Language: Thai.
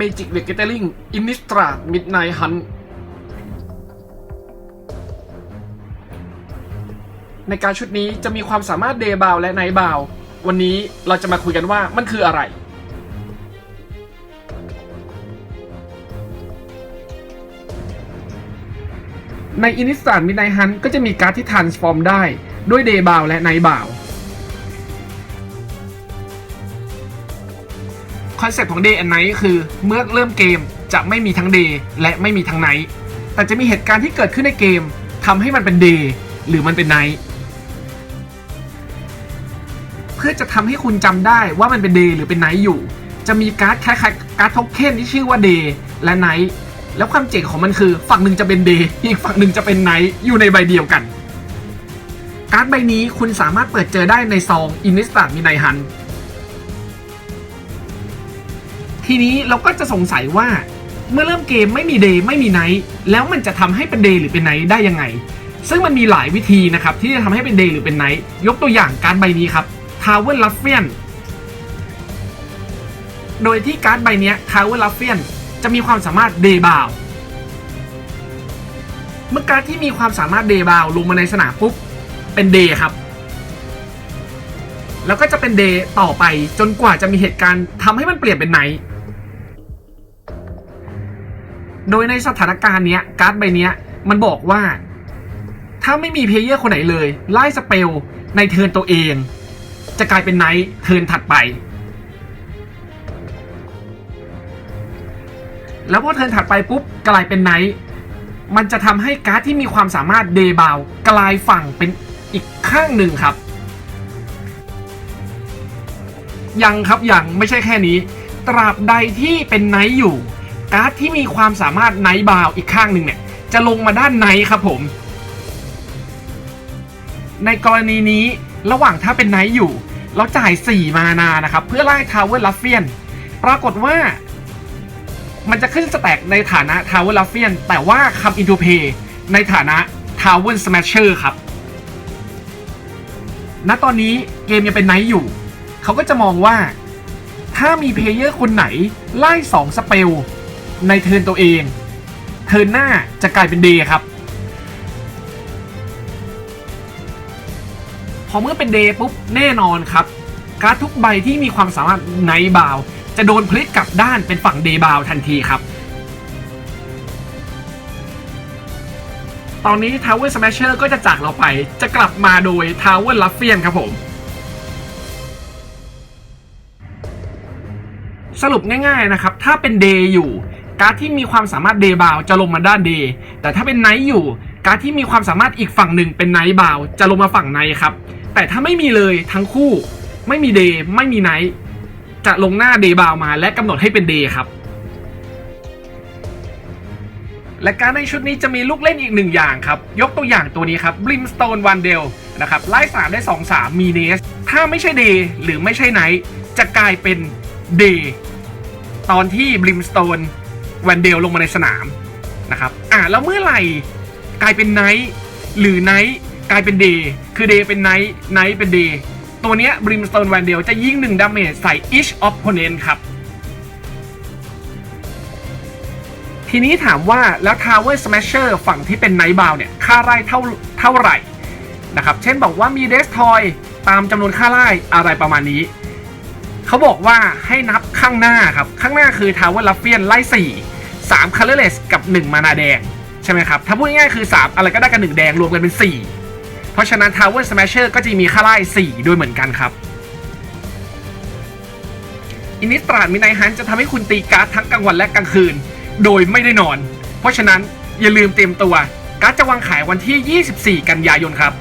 Magic the Gathering Innistrad Midnight Hunt ในการชุดนี้จะมีความสามารถเดย์บาวและไนท์บาววันนี้เราจะมาคุยกันว่ามันคืออะไร ใน i n นิส a านมินไนฮันก็จะมีการ์ดที่ transform ได้ด้วยเดย์บาวและไนท์บาว อนเซ็ปต์ของ Day and Night คือเมื่อเริ่มเกมจะไม่มีทั้ง Day และไม่มีทั้ง Night แต่จะมีเหตุการณ์ที่เกิดขึ้นในเกมทำให้มันเป็น Day หรือมันเป็น Night เพื่อจะทำให้คุณจำได้ว่ามันเป็น Day หรือเป็น Night อยู่ จะมีการ์ดคล้ายๆการ์ดโทเค็นที่ชื่อว่า Day และ Night แล้วความเจ๋งของมันคือฝั่งหนึ่งจะเป็น Day อีกฝั่งหนึ่งจะเป็น Night อยู่ในใบเดียวกัน การ์ดใบนี้คุณสามารถเปิดเจอได้ในซอง i n n ทีนี้เราก็จะสงสัยว่า เมื่อเริ่มเกมไม่มีเดย์ไม่มีไนท์แล้วมันจะทำให้เป็นเดย์หรือเป็นไนท์ได้ยังไง ซึ่งมันมีหลายวิธีนะครับที่จะทำให้เป็นเดย์หรือเป็นไนท์ยกตัวอย่างการใบนี้ครับทาวเวอร์ลัฟเฟียนโดยที่การ์ดใบนี้ทาวเวอร์ลัฟเฟียนจะมีความสามารถเดย์บาวเมื่อการ์ดที่มีความสามารถเดย์บาวลงมาในสนามปุ๊บเป็นเดย์ครับแล้วก็จะเป็นเดย์ต่อไปจนกว่าจะมีเหตุการณ์ทำให้มันเปลี่ยนเป็นไนท์ โดยในสถานการณ์เนี้ยการ์ดใบเนี้ยมันบอกว่า ถ้าไม่มีเพลเยอร์คนไหนเลย ไล่สเปลในเทิร์นตัวเอง จะกลายเป็นไนท์เทิร์นถัดไป แล้วพอเทิร์นถัดไปปุ๊บกลายเป็นไนท์มันจะทำให้การ์ดที่มีความสามารถเดบาวกลายฝั่งเป็นอีกข้างหนึ่งครับ ยังครับยังไม่ใช่แค่นี้ ตราบใดที่เป็นไนท์อยู่ การ์ดที่มีความสามารถไนท์บาวอีกข้างหนึ่งเนี่ย จะลงมาด้านไนท์ครับผม ในกรณีนี้ระหว่างถ้าเป็นไนท์อยู่ เราจ่าย 4 มานานะครับ เพื่อไล่ทาวเวอร์ลัฟเฟียน ปรากฏว่ามันจะขึ้นสแต็กในฐานะทาวเวอร์ลัฟเฟียนแต่ว่าคำอินทูเพย์ในฐานะทาวเวอร์สแมชเชอร์ครับ ณ ตอนนี้เกมยังเป็นไนท์อยู่ เขาก็จะมองว่า ถ้ามีเพลเยอร์คนไหนไล่2สเปล ในเทิร์นตัวเอง เทิร์นหน้าจะกลายเป็นเดย์ครับ พอเมื่อเป็นเดย์ปุ๊บแน่นอนครับ การ์ดทุกใบที่มีความสามารถไนบาว จะโดนพลิกกลับด้านเป็นฝั่งเดย์บาวทันทีครับ ตอนนี้ Tower Smasher ก็จะจากเราไป จะกลับมาโดย Tower l u f f i a n ครับผมสรุปง่ายๆนะครับ ถ้าเป็นเดย์อยู่ การ์ดที่มีความสามารถเดย์บาวจะลงมาด้านเดย์แต่ถ้าเป็นไนท์อยู่ การ์ดที่มีความสามารถอีกฝั่งหนึ่งเป็นไนท์บาวจะลงมาฝั่งไนท์ครับ แต่ถ้าไม่มีเลยทั้งคู่ ไม่มีเดย์ไม่มีไนท์จะลงหน้าเดย์บาวมาและกำหนดให้เป็นเดย์ครับ และการในชุดนี้จะมีลูกเล่นอีกหนึ่งอย่างครับ ยกตัวอย่างตัวนี้ครับ Brimstone One d e l นะครับไล่สามได้2 3มีเนส ถ้าไม่ใช่เดย์หรือไม่ใช่ไนท์จะกลายเป็นเดย์ตอนที่บลิมสโตน Brimstone One d e l ลงมาในสนามนะครับอะแล้วเมื่อไหร่กลายเป็นไนท์หรือไนท์กลายเป็นเดย์คือเดย์เป็นไนท์ไนท์เป็นเดย์ตัวเนี้ย Brimstone One d e l จะยิง1ดาเมจใส่ each opponent ครับ ทีนี้ถามว่าแล้ว Tower Smasher ฝั่งที่เป็น Night Bound เนี่ย ค่าไล่เท่าเท่าไหร่นะครับ เช่นบอกว่ามี Destroy ตามจำนวนค่าไล่อะไรประมาณนี้ เขาบอกว่าให้นับข้างหน้าครับ ข้างหน้าคือ Tower l u f f i a n ไล่4 3 Colorless กับ 1 มานาแดง ใช่ไหมครับ ถ้าพูดง่ายๆคือ 3 อะไรก็ได้กับ 1 แดงรวมกันเป็น 4 เพราะฉะนั้น Tower Smasher ก็จะมีค่าไล่4ด้วยเหมือนกันครับอินิสตราดมินไนฮันจะทำให้คุณตีการ์ดทั้งกลางวันและกลางคืน โดยไม่ได้นอน เพราะฉะนั้นอย่าลืมเตรียมตัว การ์ดจะวางขายวันที่ 24 กันยายนครับ